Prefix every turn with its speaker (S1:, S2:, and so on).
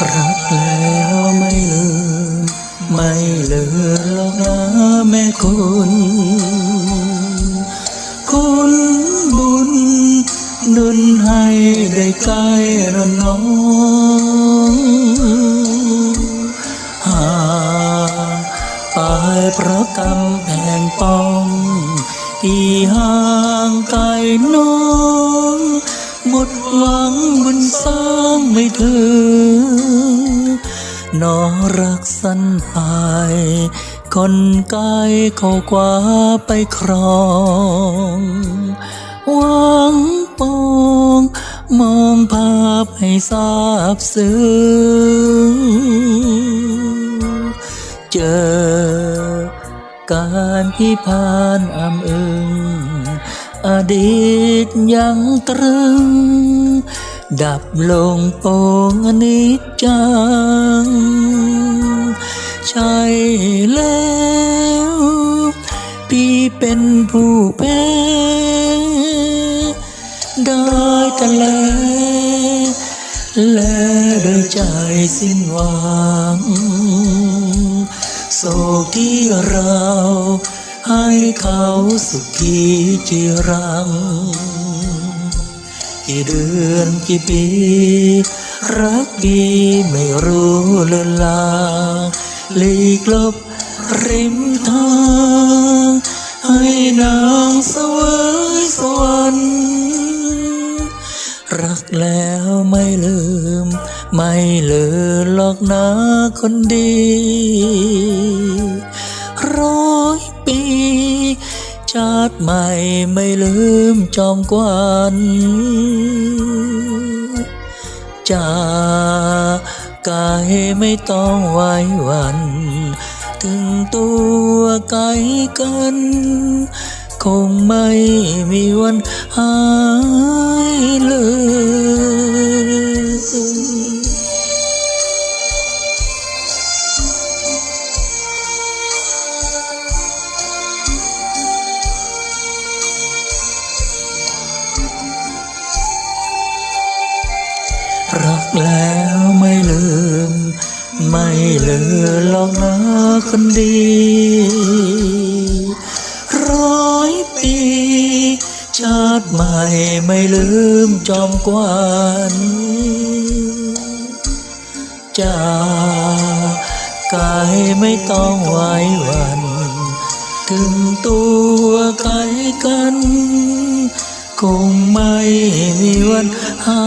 S1: รักแล้วไม่ลืม ไม่ลืมหรอกนะแม่คุณ คุณบุญนุนให้ได้ใกล้ระน้องหาตายเพระกำแพงป้อง ที่ห่างไกลน้อง หมดหวังบุญสร้างไม่ถึง นอรักสันหายคนไกลเข้ากว่าไปครองหวังปองมองภาพให้ทราบซึ้งเจอการที่ผ่านอำอึงอดีตยังตรึง ดับลงโปงอนิจจัง ใช่แล้วพี่เป็นผู้แพ้ได้แต่แลและโดยใจสิ้นหวัง โศกที่เราให้เขาสุขีจีรัง กี่เดือนกี่ปี รักดีไม่รู้เลือนลางลีกลบริมทาง ให้นางเสวยสวรรค์รักแล้วไม่ลืม ไม่เลือนหรอกนะคนดีรอาติใหม่ไม่ลืมจอมกวันจากกายไม่ต้องไว้วัน ถึงตัวไกลกัน คงไม่มีวันหายเลย แล้วไม่ลืม ไม่เลือนหรอกนะคนดี ร้อยปี ชาติใหม่ไม่ลืมจอมกวนจากกายไม่ต้องไว้วัน ถึงตัวใครกัน คงไม่มีวันหา